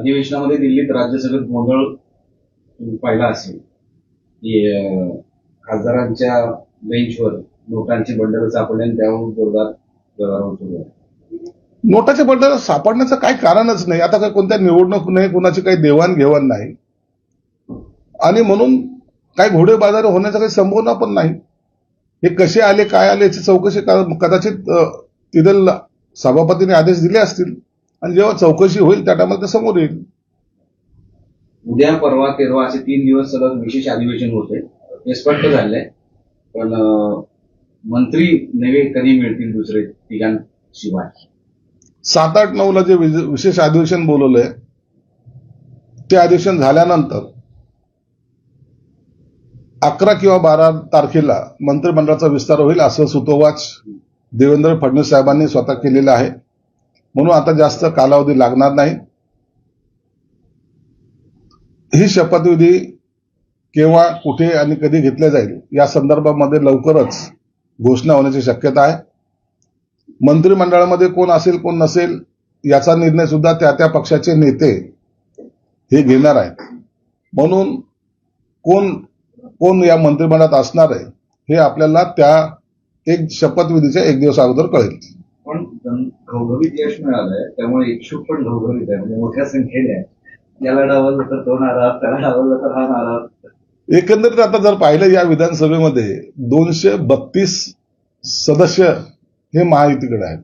अधिवेशनामध्ये दिल्लीत राज्यसभेत गोंधळ पाहिला असेल. की खासदारांच्या बेंचवर नोटांची बंडल सापडले आणि त्यावर जोरदार गदारोळ सुरू आहे नोटाचे बंडल सापडण्याचं काही कारणच नाही. आता काही कोणत्या निवडणूक नाही कोणाची काही देवाणघेवाण नाही. आणि म्हणून काही घोडेबाजार होण्याचा काही संभावना पण नाही. हे कसे आले काय आले याची चौकशी कदाचित तिथल सभापतीने आदेश दिले असतील. आणि जेव्हा चौकशी होईल त्या टायमाला ते समोर येईल. उद्या परवा तेरवा असे तीन दिवस सलग विशेष अधिवेशन होते. ते स्पष्ट झालंय. पण मंत्री नवे कधी मिळतील दुसरे तिघांशिवाय? सात आठ नऊला जे विशेष अधिवेशन बोलवलंय ते अधिवेशन झाल्यानंतर अकरा किंवा बारा तारखेला मंत्रिमंडळाचा विस्तार होईल असं सुतोवाच देवेंद्र फडणवीस साहेबांनी स्वतः केलेलं आहे. म्हणून आता जास्त कालावधी लागणार नाही. ही शपथविधी केव्हा कुठे आणि कधी घेतल्या जाईल या संदर्भामध्ये लवकरच घोषणा होण्याची शक्यता आहे. मंत्रिमंडळामध्ये कोण असेल कोण नसेल याचा निर्णय सुद्धा त्या त्या पक्षाचे नेते हे घेणार आहेत. म्हणून कोण कोण या मंत्रिमंडळात असणार आहे हे आपल्याला त्या एक शपथविधीच्या एक दिवस अगोदर कळेल. घवघवीत यश मिळालंय त्यामुळे इच्छुक पण घवघवीत आहे म्हणजे मोठ्या संख्येने आहे. याला डावलं तर तो नाराज त्याला डावलं तर हा नाराज. एकंदरीत आता जर पाहिलं या विधानसभेमध्ये दोनशे बत्तीस सदस्य हे महायुतीकडे आहेत.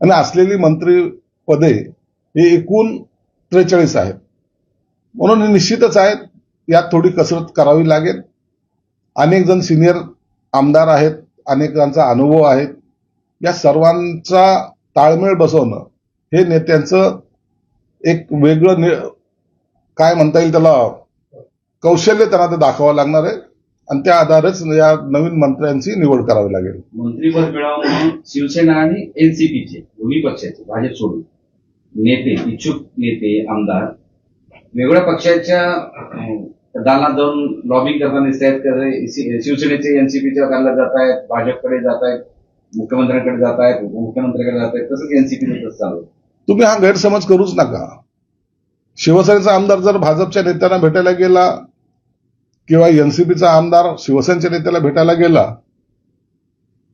आणि असलेली मंत्री पदे हे एकूण त्रेचाळीस आहेत. म्हणून हे निश्चितच आहेत यात थोडी कसरत करावी लागेल. अनेक जण सिनियर आमदार आहेत अनेकांचा अनुभव आहे या सर्वांचा ताळमेळ बसवणं हे नेत्यांचं एक वेगळं नि- काय म्हणता येईल त्याला? कौशल्य त्यांना ते दाखवावं लागणार आहे. आणि त्या आधारेच या नवीन मंत्र्यांची निवड करावी लागेल. मंत्रीपद मिळावं म्हणून शिवसेना आणि एनसीपीचे दोन्ही पक्षाचे भाजप सोडून नेते इच्छुक नेते आमदार वेगळ्या पक्षाच्या अं, दालनात जाऊन लॉबिंग करताना दिसत आहेत शिवसेनेचे एनसीपीच्या दालनात जात आहेत भाजपकडे जात आहेत मुख्यमंत्र्यांकडे जात आहेत उपमुख्यमंत्र्यांकडे जात आहेत तसंच एनसीपी चालू तुम्ही हा गैरसमज करूच नका. शिवसेनेचा आमदार जर भाजपच्या नेत्यांना भेटायला गेला किंवा एनसीपीचा आमदार शिवसेनेच्या नेत्याला भेटायला गेला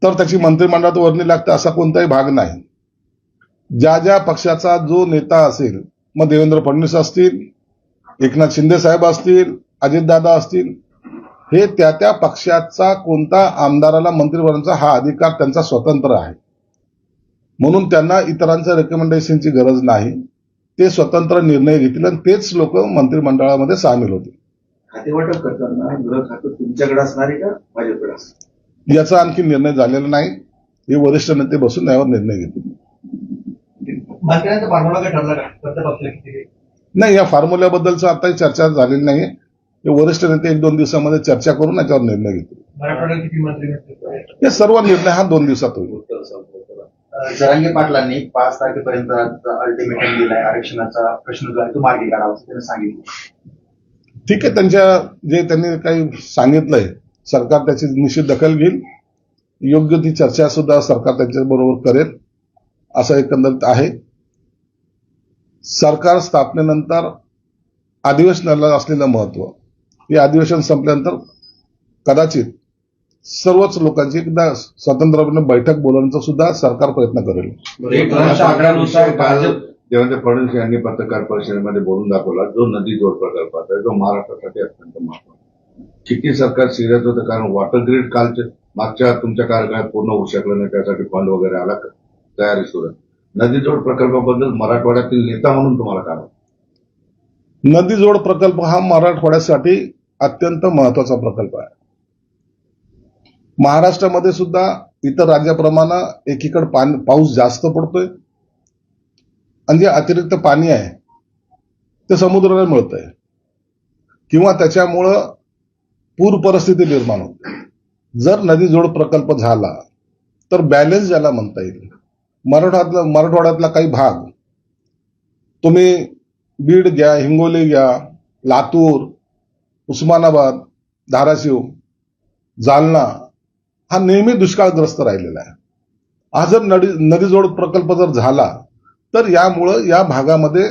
तर त्याची मंत्रिमंडळात वर्णी लागते असा कोणताही भाग नाही. ज्या ज्या पक्षाचा जो नेता असेल मग देवेंद्र फडणवीस असतील एकनाथ शिंदे साहेब असतील अजितदादा असतील हे त्या त्या पक्षाचा कोणता आमदाराला मंत्री बनवण्याचा हा अधिकार त्यांचा स्वतंत्र आहे. म्हणून त्यांना इतरांच्या रेकमेंडेशनची गरज नाही. ते स्वतंत्र निर्णय घेतील आणि तेच लोक मंत्रिमंडळामध्ये सामील होतील. खाते वाटप करताना गृह खातं तुमच्याकडे असणार आहे का असणार? याचा आणखी निर्णय झालेला नाही. हे वरिष्ठ नेते बसून यावर निर्णय घेतील. नाही या फॉर्म्युल्याबद्दलचं आताही चर्चा झालेली नाही वरिष्ठ नेते एक दोन दिवसामध्ये चर्चा करून याच्यावर निर्णय घेतील. मराठवाड्यात किती मंत्री भेटतील? हे सर्व निर्णय हा दोन दिवसात होईल. जरांगे पाटलांनी पाच तारखेपर्यंत अल्टिमेटम दिलाय आरक्षणाचा प्रश्न जो आहे तो मार्गी काढावा त्यांनी सांगितलं. ठीक आहे त्यांच्या जे त्यांनी काही सांगितलंय सरकार त्याची निश्चित दखल घेईल. योग्य ती चर्चा सुद्धा सरकार त्यांच्या बरोबर करेल असं एकंदरीत आहे. सरकार स्थापनेनंतर अधिवेशनाला असलेलं महत्त्व हे अधिवेशन संपल्यानंतर कदाचित सर्वच लोकांची एकदा स्वतंत्रपणे बैठक बोलवण्याचा सुद्धा सरकार प्रयत्न करेल देवेंद्र फडणवीस यांनी पत्रकार परिषदेमध्ये बोलून दाखवला जो नदी जोड प्रकल्पाचा आहे जो महाराष्ट्रासाठी अत्यंत महत्त्वाचा आहे. किती सरकार सिरियस होतं कारण वॉटर ग्रीड कालच्या मागच्या तुमच्या कार्यकाळात पूर्ण होऊ शकलं नाही त्यासाठी फंड वगैरे आला का? तयारी सुरू आहे. नदी जोड प्रकल्पाबद्दल मराठवाड्यातील नेता म्हणून तुम्हाला काय वाटतं? नदी जोड प्रकल्प हा मराठवाड्यासाठी अत्यंत महत्त्वाचा प्रकल्प आहे. महाराष्ट्रामध्ये सुद्धा इतर राज्याप्रमाणे एकीकडे पाऊस जास्त पडतोय. आणि जे अतिरिक्त पाणी आहे ते समुद्राला मिळतंय. किंवा त्याच्यामुळं पूर परिस्थिती निर्माण होते. जर नदी जोड प्रकल्प झाला तर बॅलेन्स ज्याला म्हणता येईल मराठवाड्यातला मराठवाड्यातला काही भाग तुम्ही बीड घ्या हिंगोली घ्या लातूर उस्मानाबाद धाराशिव जालना हा नेहमी दुष्काळग्रस्त राहिलेला आहे. हा जर नदी नदीजोड प्रकल्प जर झाला तर यामुळं या भागामध्ये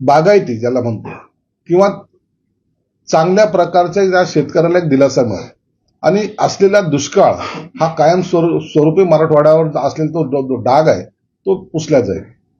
बागायती ज्याला म्हणतो किंवा चांगल्या प्रकारच्या या शेतकऱ्याला एक दिलासा मिळेल. आणि असलेला दुष्काळ हा कायम स्वरू- स्वरूपी मराठवाड्यावर असलेला तो जो- जो डाग आहे तो पुसला जाईल.